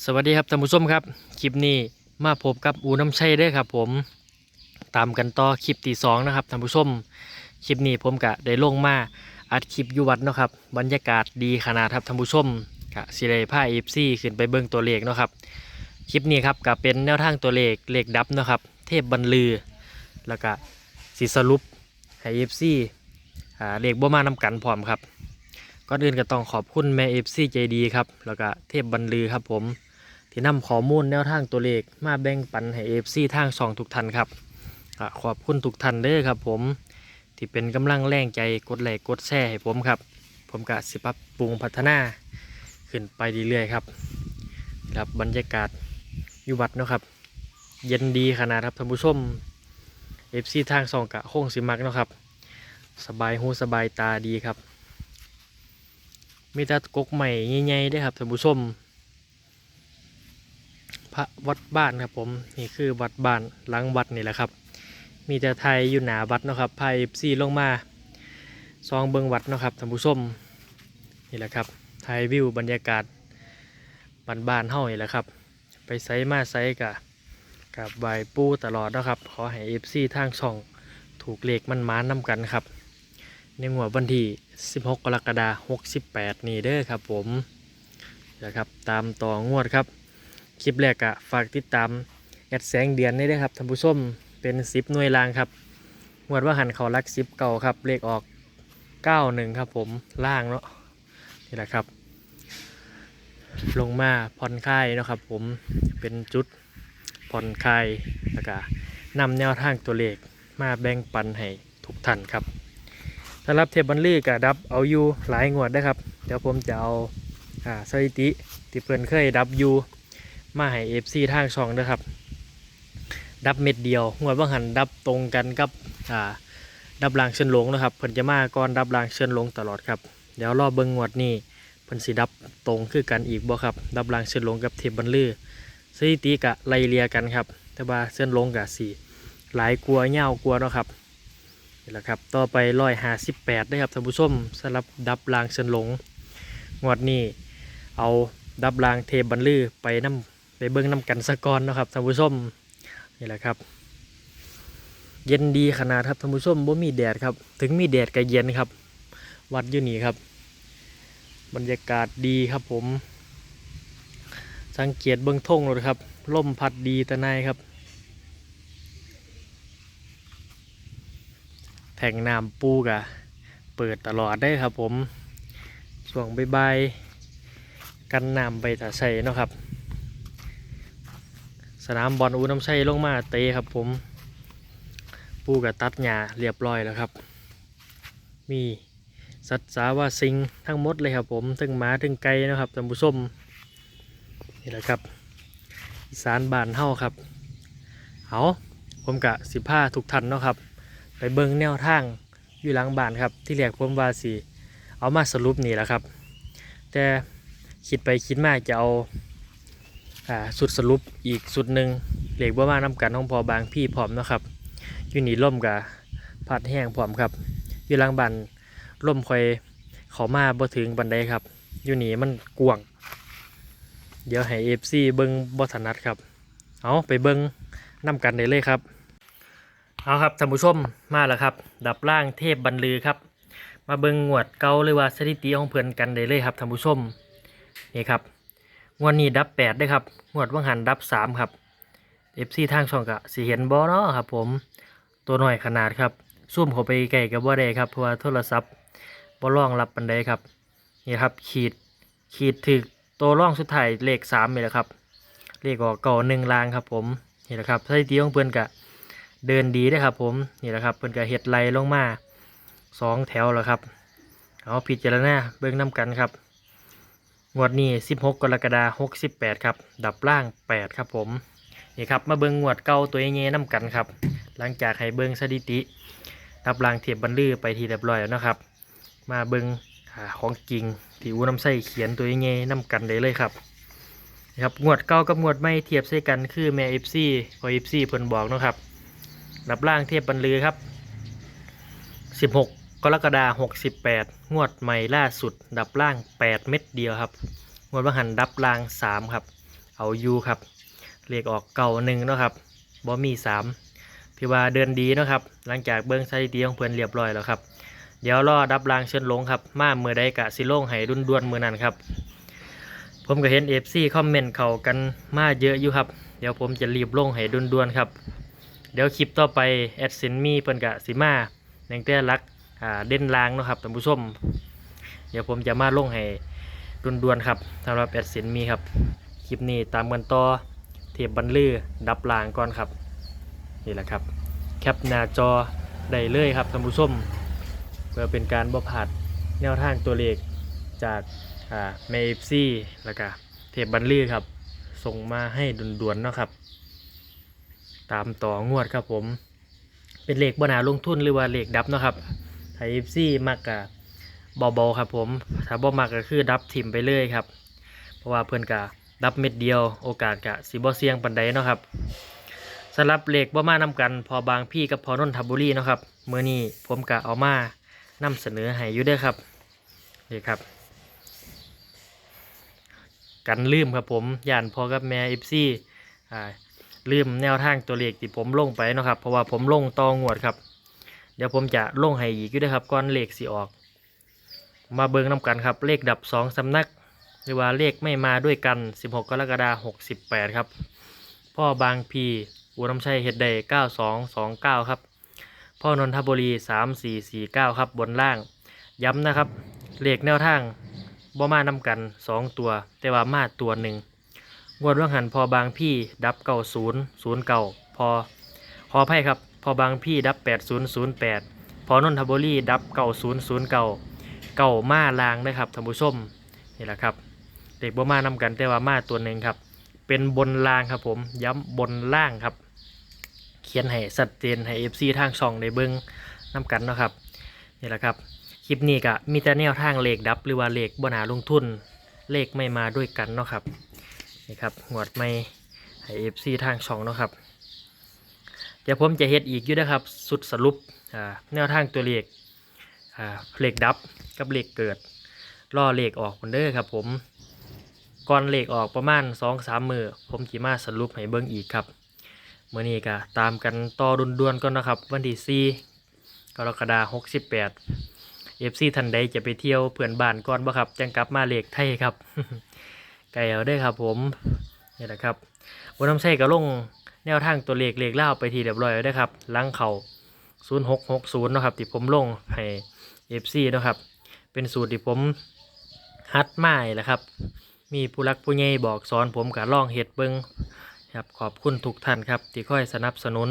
สวัสดีครับท่านผู้ชมครับ คลิปนี้มาพบกับอูน้ำชัยด้อครับ ผมตามกันต่อคลิปที่สองนะครับท่านผู้ชมคลิปนี้ผมกะได้ลงมาอัดคลิปอยู่วัดเนาะครับบรรยากาศดีขนาดครับท่านผู้ชมกะสิได้าเอฟซีขึ้นไปเบิ่งตัวเลขเนาะครับคลิปนี้ครับก็เป็นแนวทางตัวเลขเลขดับเนาะครับเทพบรรลือ แล้วก็สิสรุปให้เอฟซีอ่าเลขบ่มานำกันพร้อมครับ ก่อนอื่นก็ต้องขอบคุณแม่เอฟซีใจดีครับ แล้วก็เทพบรรลือครับผม ที่นำข้อมูลแนวทางตัวเลขมาแบ่งปันให้เอฟซีทางสองทุกท่านครับขอบคุณทุกท่านเด้อครับ ผม ที่เป็นกำลังแรงใจกดไลค์กดแชร์ให้ผมครับ ผมก็สิปรับปรุงพัฒนาขึ้นไปเรื่อยๆครับครับบรรยากาศอยู่วัดเนาะครับเย็นดีขนาดครับท่านผู้ชมเอฟซีทางสองกะโค้งสิมักเนาะครับ สบายหูสบายตาดีครับ มีแต่กกใหม่ใหญ่ๆเด้วยครับท่านผู้ชมพระวัดบ้านครับผมนี่คือวัดบ้านหลังวัดนี่แหละครับ มีแต่ไทยอยู่หนาวัดเนาะครับไพ่ซีลงมาซองเบิงวัดเนาะครับท่านผู้ชมนี่แหละครับไทยวิวบรรยากาศบ้านบ้านๆเฮานี่แหละครับ ไปไซมาไซกะกับใบปูตลอดนะครับ ขอให้เอฟซีทางช่องถูกเลขมันมานนำกันครับ ในงวดวันที่ 16 กรกฎาคม68 นี่เด้อครับผมนะครับตามต่องวดครับ คลิปแรกอะฝากติดตามแอดแสงเดือนนี่ด้วยครับท่านผู้ชมเป็นซิปหน่วยรางครับงวดว่าหันเขารักซิปเก่าครับ เลขออก 91 ครับผมล่างเนาะนี่แหละครับ ลงมาผ่อนคลายนะครับผมเป็นจุดผ่อนคลายแล้วก็นำแนวทางตัวเลขมาแบ่งปันให้ทุกท่านครับ สำหรับเทปบันลือกับดับเอาอยู่หลายงวดนะครับ เดี๋ยวผมจะเอาอ่าสถิติที่เพื่อนเคยดับอยู่มาให้เอฟซีทางช่องเด้อครับ ดับเม็ดเดียวงวดว่างหันดับตรงกันกับอ่าดับรางเชิญหลงนะครับเพิ่นจะมาก่อนดับรางเชิญหลงตลอดครับเดี๋ยวรอบเบิ่งงวดนี้เพิ่นสิดับตรงคือกันอีกบ่ครับ ดับรางเชิญหลงกับเทพบันลือสถิติกะไล่เลียกันครับ แต่ว่าเชิญหลงกะสี่หลายกลัวเง่าวกลัวเนาะครับ นี่แหละครับ ต่อไปร้อยห้าสิบแปดได้ครับท่านผู้ชมสำหรับดับรางเชิญหลง งวดนี้เอาดับรางเทบันลือไปน้ำไปเบิ้งน้ำกันสะกอนนะครับท่านผู้ชมนี่แหละครับ เย็นดีขนาดครับท่านผู้ชมบ่มีแดดครับ ถึงมีแดดก็เย็นครับ วัดอยู่นี่ครับ บรรยากาศดีครับผม สังเกตเบื้องทงเลยครับลมพัดดีแต่ในครับ แทงน้ำปูกะเปิดตลอดได้ครับผมช่วงใบ่ายๆกันน้ำไปตาใส่เนาะครับ สนามบอลอูน้ำชัยลงมาเตะครับผม ปูกับตัดหญ้าเรียบร้อยแล้วครับ มีสัตว์สาวาสิงทั้งหมดเลยครับผมถึงหมาถึงไก่นะครับท่านผู้มนี่แหละครับอีสานบานเฮาครับ เอาผมกะสิผ้าทุกท่านเนาะครับ ไปเบิ่งแนวทางอยู่หลังบ้านครับ ที่เรียกผมว่าสีเอามาสรุปนี่แหละครับ แต่คิดไปคิดมาจะเอาอ่าสุดสรุปอีกสุดหนึ่งเหล็กบ่มานำกันของพอบางพี่พร้อมนะครับอยู่นี่ล่มกับพัดแห้งพร้อมครับ อยู่หลังบันล่มคอยเขามาบ่ถึงบันไดครับ อยู่นี่มันกวงเดี๋ยวให้เอฟซีเบิ้งบ่ถนัดครับ เอาไปเบิ้งนำกันได้เลยครับ เอาครับท่านผู้ชมมาแล้วครับ ดับล่างเทพบรรลือครับ มาเบิงงวดเก่าหรือว่าสถิติของเพื่อนกันได้เลยครับท่านผู้ชมนี่ครับงวดนี้ดับแปดได้ครับงวดว่างหันดับสามครับเอฟซีทางช่องกะสีเห็นบอเนาะครับ ผมตัวหน่อยขนาดครับซูมเข้าไปใกล้กับว่าได้ครับเพราะว่าโทรศัพท์บอล่องรับปันไดครับนี่ครับขีดขีดถึกตัวร่องสุดท้ายเลขสามนี่แหละครับเลขออกก่อหนึ่งลางครับ ผมนี่แหละครับสถิติของเพื่อนกะ เดินดีได้ครับผมนี่แหละครับเพื่นกะเห็ดไหลลงมาสองแถวแล้วครับเอาพิจารณาเบิ่งน้ำกันครับงวดนี้ 16 กรกฎาคม68 ครับ ดับล่าง 8 ครับผม นี่ครับ มาเบิงงวดเก่าตัวเองน้ำกันครับ หลังจากให้เบิงสถิติ ดับล่างเทียบบรรลือไปทีเรียบร้อยแล้วนะครับ มาเบิงอ่าของจริงที่อูน้ำใส่เขียนตัวเองน้ำกันได้เลยครับนี่ครับ งวดเก่ากับงวดไม่เทียบใส่กันคือแม่เอฟซีพอเอฟซีเพิ่นบอกนะครับ ดับล่างเทียบรรลือครับ 16 กรกฎาคม68 งวดใหม่ล่าสุด ดับล่าง 8 เม็ดเดียวครับ งวดว่าหันดับล่าง 3 ครับ เอายูครับเลขออกเก่าหนึ่งเนาะครับบ่มีสามถือว่าเดินดีเนาะครับ หลังจากเบิ้งสถิติของเพื่อนเรียบร้อยแล้วครับ เดี๋ยวรอดับรางเชิญลงครับ มาเมื่อใดกะสิโลงให้ดุนดวนๆมือนั้นครับผมก็เห็นเอฟซีคอมเมนต์เขากันมาเยอะอยู่ครับ เดี๋ยวผมจะรีบลงให้ดุนดวนๆครับ เดี๋ยวคลิปต่อไปแอดซินมีเพิ่นกะสิมาแนงแต่รักอ่าเด่นลางเนาะครับท่านผู้ชมเดี๋ยวผมจะมาลงให้ดุนดวนๆครับสำหรับแอดซินมีครับคลิปนี้ตามกันต่อเทียบบันลือดับรางก่อนครับนี่แหละครับแคปหน้าจอได้เลยครับท่านผู้ชมเพื่อเป็นการบ่ผาดแนวทางตัวเลขจากอ่าเมฟซี่แล้วก็เทปบันลือครับ ส่งมาให้ด่วนๆเนาะครับ ตามต่องวดครับผม เป็นเลขบนาลงทุนหรือว่าเลขดับนะครับไทยเอฟซีมักกะเบาๆครับผมถ้าบ่มักก็คือดับถิ่มไปเลยครับ เพราะว่าเพื่อนกะดับเม็ดเดียวโอกาสกะสิบ่เสียงปันใดเนาะครับสำหรับเลขบ่มานำกัน พอบางพี่กับพอนนทบุรีเนาะครับเมื่อนี้ผมกะเอามานำเสนอให้อยู่ด้วยครับนี่ครับ กันลืมครับผมย่านพอกับแม่เอฟซี่อ่า ลืมแนวทางตัวเลขที่ผมลงไปเนาะครับ เพราะว่าผมลงตองวดครับ เดี๋ยวผมจะลงให้อีกด้วยครับก่อนเลขสิออก มาเบิ่งนำกันครับ เลขดับสองสำนัก หรือว่าเลขไม่มาด้วยกัน 16 กรกฎาคม68 ครับ พ่อบางพีอูน้ำชัยเฮ็ดได้9229 ครับ พ่อนนทบุรีสามสี่สี่เก้าครับบนล่าง ย้ำนะครับ เลขแนวทางบ่มานำกันสองตัว แต่ว่ามาตัวหนึ่ง งวดว่างหันพอบางพี่ดับเก้าศูนย์ศูนย์เก้าพอขออภัยครับ พอบางพี่ดับแปดศูนย์ศูนย์แปดพอนนทบุรีดับเก้าศูนย์ศูนย์เก้าเก้ามาลางนะครับท่านผู้ชมนี่แหละครับเลขบ่มานำกันแต่ว่ามาตัวหนึ่งครับ เป็นบนล่างครับผมย้ำบนล่างครับ เขียนให้ชัดเจนให้ FC ทางช่องได้เบิ่งน้ำกันเนาะครับนี่แหละครับคลิปนี้ก็มีแต่แนวทางเลขดับหรือว่าเลขบนาลงทุนเลขไม่มาด้วยกันเนาะครับ นี่ครับงวดไม่ให้ FC ทางช่องเนาะครับ เดี๋ยวผมจะเฮ็ดอีกอยู่นะครับ สุดสรุปแนวทางตัวเลขเลขดับกับเลขเกิดล่อเลขออกคนเด้อครับ ผมก่อนเลขออกประมาณ2-3มือผมจีมาสรุปให้เบิ่งอีกครับเมื่อนี้ก็ตามกันต่อดุนดวนๆก่อนนะครับ วันที่4กรกฎาคม68เอฟซีทันใดจะไปเที่ยวเพื่อนบ้านก่อนบ่ครับ จังกลับมาเลขไทยครับ ไก่เอาได้ครับผมนี่แหละครับวันน้ำใช่ก็ลงแนวทางตัวเลขเลขเล่าไปทีเรียบร้อยแล้วได้ครับหลังเขา0660นะครับที่ผมลงให้เอฟซีนะครับ เป็นสูตรที่ผมฮัดมาแหละครับ มีผู้รักผู้ใหญ่บอกสอนผมกับล่องเห็ดเบิงครับขอบคุณทุกท่านครับ ที่ค่อยสนับสนุน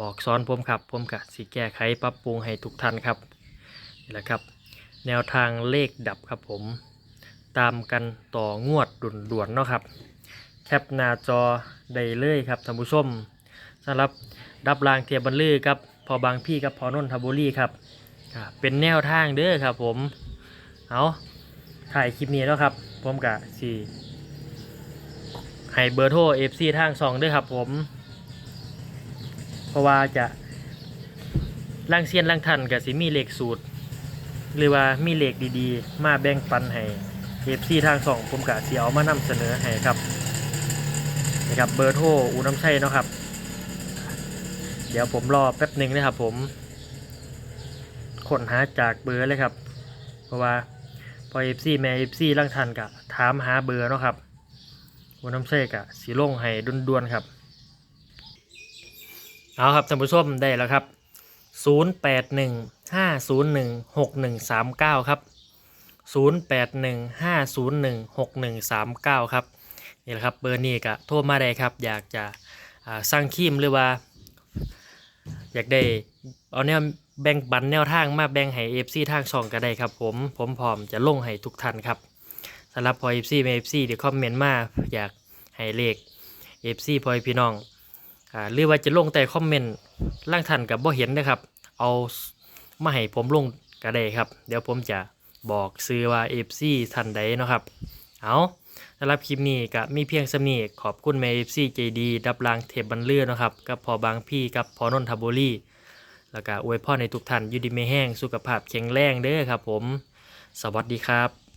บอกสอนผมครับผมกะสิแก้ไขปรับปรุงให้ทุกท่านครับนี่แหละครับ แนวทางเลขดับครับผม ตามกันต่องวดด่วนๆเนาะครับ แคปหน้าจอได้เลยครับท่านผู้ชมสำหรับดับรางเทียบบันลือครับพอบางพี่กับพอนนทบุรีครับเป็นแนวทางเด้อครับผมเอาถ่ายคลิปนี้แล้วครับผมกะสี่ให้เบอร์โทร FC ทางสองด้วยครับผม เพราะว่าจะล่างเซียนล่างทันกับสิมีเหลขสูตร หรือว่ามีเหลขดีๆ มาแบ่งปันให้ FC ทางสองผมกะเสิเอามานำเสนอให้ครับนะครับเบอร์โทรอูน้ำชัยเนาะครับ เดี๋ยวผมรอแป๊บหนึ่งนะครับผมค้นหาจากเบอร์เลยครับ เพราะว่าพอ FC แม่ FC ล่างทันกะถามหาเบอร์เนาะครับวันน้ำเสกะสีลงให้ด่วนๆครับเอาครับท่านผู้ชมได้แล้วครับ 0 8 1 5 0 1 6 1 3 9 ครับ 0 8 1 5 0 1 6 1 3 9 ครับนี่แหละครับเบอร์นี้ก็โทรมาได้ครับ อยากจะสร้างคีมหรือว่า อยากได้เอาแนวแบ่งปันแนวทางมาแบ่งให้เอฟซีทางช่องก็ได้ครับ ผมผมพร้อมจะลงให้ทุกท่านครับสำหรับพอ FC แม่ FC เดี๋ยวคอมเมนต์มาอยากให้เลข FC พอยพี่น้องอ่าหรือว่าจะลงแต่คอมเมนต์ล่างทันกับบ่เห็นนะครับ เอามาให้ผมลงก็ได้ครับ เดี๋ยวผมจะ บอกซื้อว่า FC ทันใดเนาะครับ เอาสำหรับคลิปนี้ก็มีเพียงสำนีขอบคุณแม่ FC ใจดีดับรางเทปบันเลือนะครับกับพอบางพี่กับพอนนทบุรีแล้วก็อวยพรในทุกท่านยูดีไม่แห้งสุขภาพแข็งแรงเด้อครับผม สวัสดีครับ